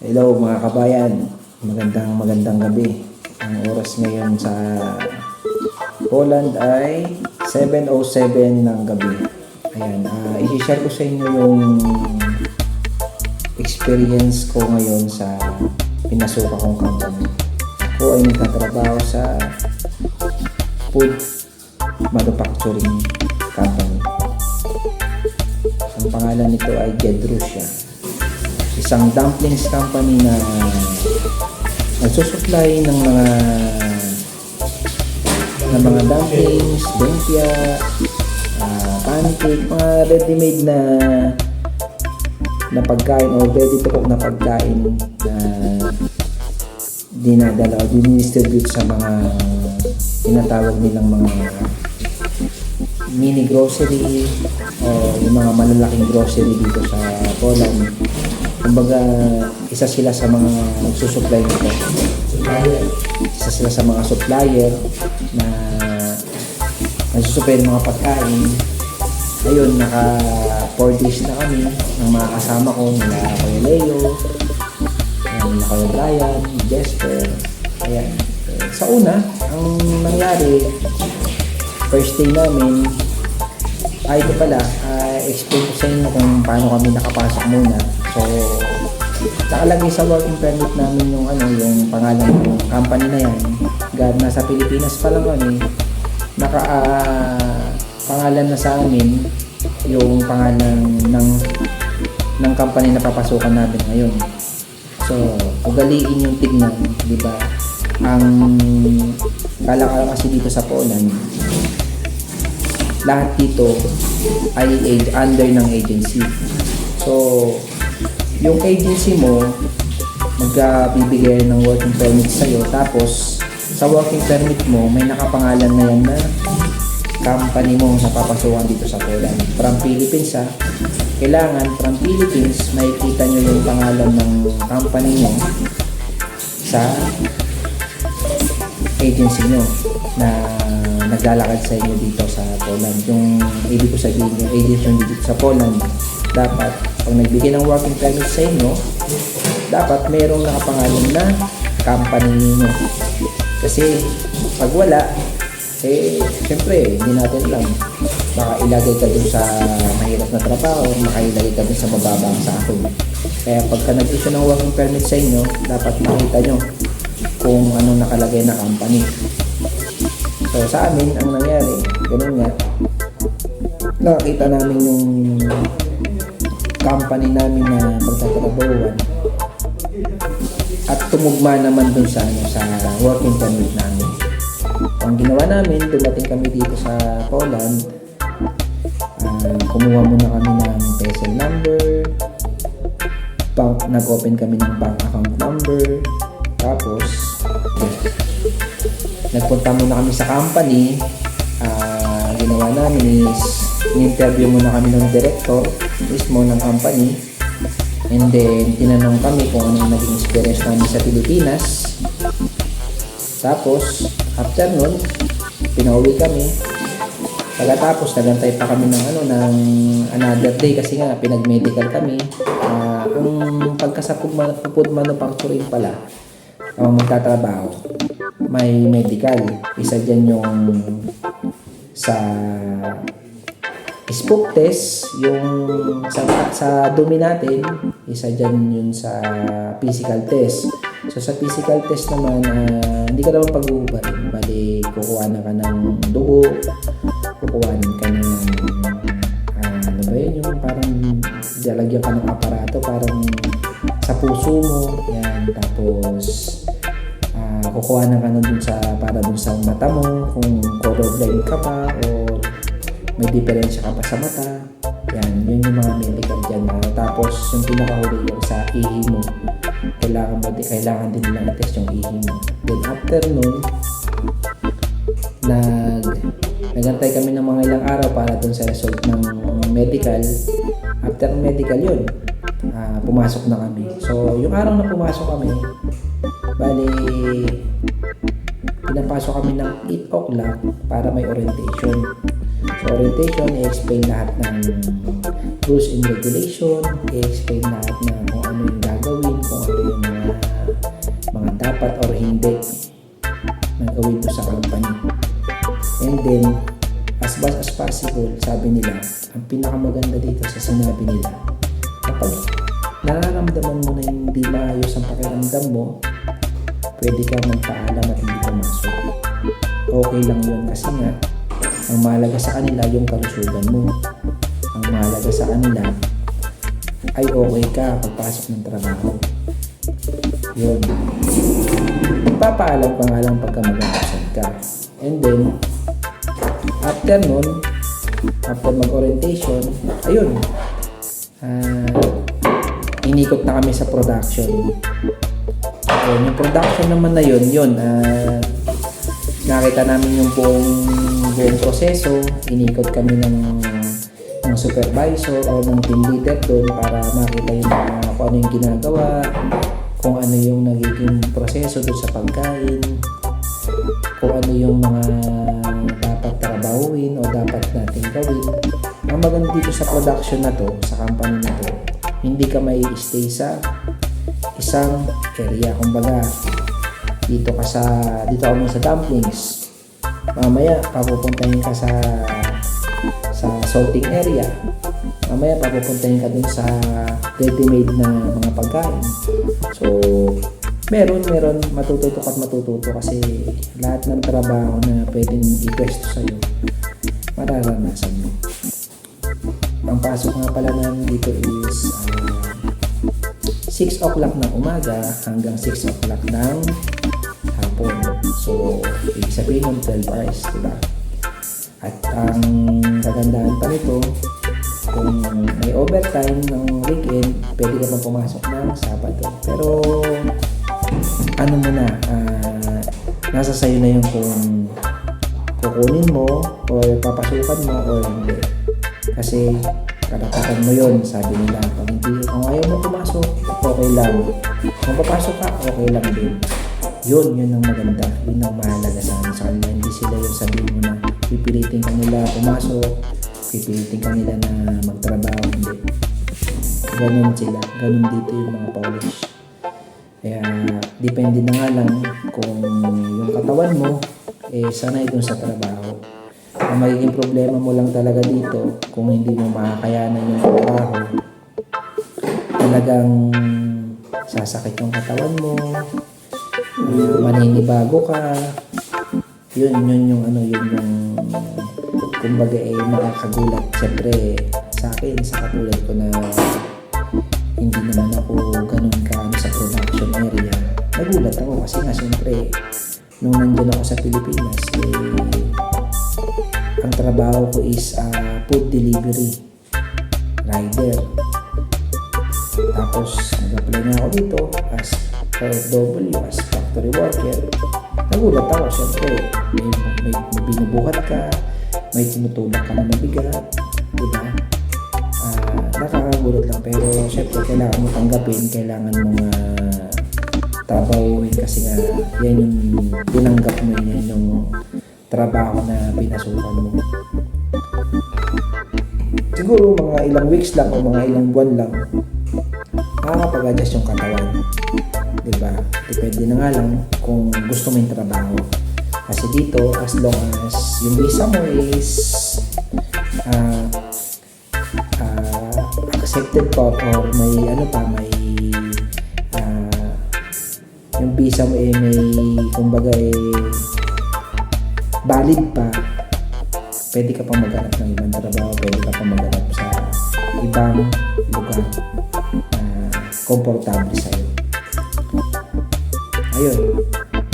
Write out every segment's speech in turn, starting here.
Hello mga kabayan, magandang magandang gabi. Ang oras ngayon sa Poland ay 7.07 ng gabi. Ayan, uh, i-share ko sa inyo yung experience ko ngayon sa pinasuka kong company. Ako ay nagtatrabaho sa food manufacturing company. Ang pangalan nito ay Gedrusia isang dumplings company na nagsusupply ng mga ng mga dumplings, lumpia, ah, pancake, mga ready-made na na pagkain o ready to cook na pagkain na dinadala o dinidistribute sa mga tinatawag nilang mga mini grocery o yung mga malalaking grocery dito sa Poland. Kumbaga, isa sila sa mga nagsusupply nito. Isa sila sa mga supplier na nagsusupply ng mga pagkain. Ayun, naka 4 days na kami ng mga kasama ko, nila Kuya Leo, nila Kuya Brian, Jesper. Ayan. Sa una, ang nangyari, first day namin, ay ito pala, ah, explain ko sa inyo kung paano kami nakapasok muna. So, nakalagay sa working permit namin yung ano, yung pangalan ng company na yan. God, nasa Pilipinas pa lang kami. Naka, ah, pangalan na sa amin yung pangalan ng ng company na papasukan namin ngayon. So, ugaliin yung tignan, di ba? Ang kalakala kasi dito sa Poland, lahat dito ay under ng agency. So, yung agency mo, magbibigay ng working permit sa'yo. Tapos, sa working permit mo, may nakapangalan na yan na company mo na papasukan dito sa Poland. From Philippines ha. Kailangan from Philippines, makikita nyo yung pangalan ng company mo sa agency nyo na naglalakad sa inyo dito sa Poland. Yung ibig ko sabihin, yung agency nyo dito sa Poland, dapat pag nagbigay ng working permit sa inyo, dapat mayroong nakapangalan na company ninyo. Kasi pag wala, eh, siyempre, hindi natin alam. Baka ilagay ka dun sa mahirap na trabaho, baka ilagay ka dun sa mababang sahod. Kaya pagka nag-issue ng working permit sa inyo, dapat makita nyo kung anong nakalagay na company. So sa amin, ang nangyari, ganun nga, nakakita namin yung company namin na pagtatrabahuan at tumugma naman dun sa, ano, sa working permit namin. Ang ginawa namin, dumating kami dito sa Poland, ah, kumuha muna kami ng PESEL number, nag-open kami ng bank account number, tapos, nagpunta muna kami sa company, ah, ginawa namin is, in-interview muna kami ng director mismo ng company, and then, tinanong kami kung ano yung naging experience namin sa Pilipinas, tapos, after nun, pinauwi kami. Pagkatapos, nagantay pa kami ng ano, ng another day kasi nga, pinag-medical kami. Ah, ang pagka sa food, man- food manufacturing pala, ang magtatrabaho, may medical. Isa dyan yung sa spook test, yung sa, sa dumi natin, isa dyan yun sa physical test. So sa physical test naman, ah, hindi ka naman pag-uubarin. Bali, kukuha na ka ng dugo, kukuha ka ng, ah, ano ba yun, yung parang lalagyan ka ng aparato, parang sa puso mo, yan, tapos ah, kukuha na ka na dun sa, para dun sa mata mo, kung colorblind ka pa, o may diferensya ka pa sa mata. Yan, yun yung mga medical dyan. na tapos, yung pinakahuli yung sa ihi mo. Kailangan mo, di, kailangan din nilang i-test yung ihi mo. Then, after nun, nag, nagantay kami ng mga ilang araw para dun sa result ng medical. After medical yun, ah, pumasok na kami. So, yung araw na pumasok kami, bali, pinapasok kami ng 8 o'clock para may orientation. So, orientation, i-explain lahat ng rules and regulation, i-explain lahat na kung ano yung gagawin, kung ano yung mga, mga dapat or hindi na gawin mo sa company. And then, as much as possible, sabi nila, ang pinakamaganda dito sa sinabi nila, kapag nararamdaman mo na yung hindi maayos ang pakiramdam mo, pwede ka magpaalam at hindi pumasok. Okay lang yun kasi nga, ang mahalaga sa kanila yung kalusugan mo. Ang mahalaga sa kanila ay okay ka pagpasok ng trabaho. Yun. Ipapaalam ka nga lang pagka mag-absent ka. And then, after nun, after mag-orientation, ayun, ah, inikot na kami sa production. Ayun, yung production naman na yun, yun, ah, nakita namin yung buong, buong proseso, inikot kami ng, ng supervisor o ng team leader doon para makita yung mga, kung ano yung ginagawa, kung ano yung nagiging proseso doon sa pagkain, kung ano yung mga dapat trabahuin o dapat natin gawin. Ang maganda dito sa production na to, sa company na to, hindi ka may stay sa isang area. Kumbaga, dito ka sa, dito muna sa dumplings. Mamaya, papupuntahin ka sa sa salting area. Mamaya, papupuntahin ka dun sa ready-made na mga pagkain. So, meron, meron, matututo at matututo kasi lahat ng trabaho na pwedeng i-pwesto sa'yo, mararanasan mo. Ang pasok nga pala namin dito is ah, 6 o'clock ng umaga hanggang 6 o'clock ng hapon. So, ibig sabihin yung 12 hours, diba? At ang kagandahan pa nito, kung may overtime ng weekend, pwede ka pa pumasok ng Sabado. Pero, ano mo na, ah, nasa sayo na yung kung kukunin mo or papasukan mo or hindi. Kasi karapatan mo yon sabi nila. Pag hindi, kung ayaw mo pumasok, okay lang. Kung papasok ka, okay lang din. Yun, yun ang maganda. Yun ang mahalaga sa amin sa. Hindi sila yung sabihin mo na pipilitin ka nila pumasok, pipilitin ka nila na magtrabaho. Hindi. Ganun sila. Ganun dito yung mga Polish. Kaya, depende na nga lang kung yung katawan mo, eh, sanay dun sa trabaho. Ang magiging problema mo lang talaga dito, kung hindi mo makakayanan yung trabaho, talagang sasakit yung katawan mo, maninibago ka, yun, yun yung ano, yun yung kumbaga eh, makakagulat. Siyempre, sa akin, sa katulad ko na hindi naman ako ganun ka ano, sa production area. Nagulat ako kasi nga siyempre, nung nandun ako sa Pilipinas, eh, ang trabaho ko is ah, food delivery rider. Tapos, nag-apply na ako dito as OFW, as factory worker. Nagulat ako, syempre, may, may, may binubuhat ka, may tinutulak ka na mabigat, di ba? Ah, nakakagulat lang, pero syempre, kailangan mo tanggapin, kailangan mo nga trabahuin kasi nga, yan yung tinanggap mo, yan yung trabaho na pinasukan mo. Siguro mga ilang weeks lang o mga ilang buwan lang, makakapag-adjust yung katawan. Diba? Depende na nga lang kung gusto mo yung trabaho. Kasi dito, as long as yung visa mo is ah ah, accepted pa or may ano pa, may ah, yung visa mo eh may kumbaga eh valid pa, pwede ka pa maghanap ng ibang trabaho, pwede ka pa maghanap sa ibang lugar na komportable sa'yo. Ayun,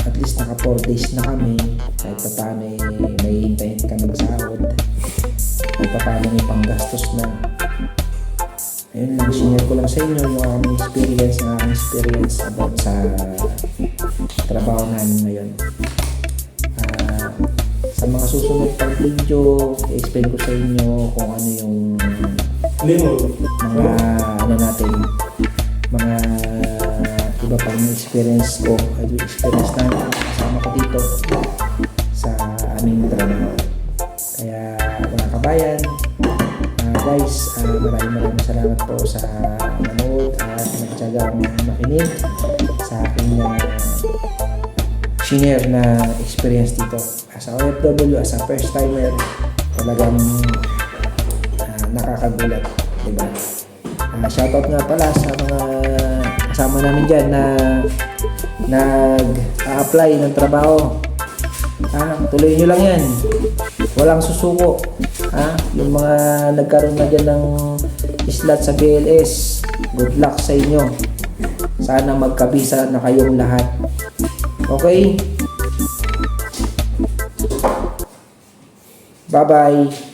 at least naka 4 days na kami, kahit pa paano eh, may hintayin ka ng sahod, kahit pa paano may panggastos na. Ayun lang, share ko lang sa inyo yung aking experience, ang aking experience about sa trabaho namin ngayon. Ah, sa mga susunod pang video, i-explain ko sa inyo kung ano yung Lemon. mga ano natin, iba pang experience ko, experience namin kasama ko dito sa aming trabaho. Kaya mga kabayan, ah, guys, ah, maraming maraming salamat po sa manood at nagtsagang makinig sa aking uh, shinare na experience dito. As a OFW, as a first timer, talagang ah, nakakagulat, di ba? Ah, shoutout nga pala sa mga kasama namin dyan na nag-a-apply ng trabaho. Ah, tuloy nyo lang yan. Walang susuko. Ah, yung mga nagkaroon na dyan ng slot sa BLS, good luck sa inyo. Sana magkabisa na kayong lahat. Okay? Bye-bye.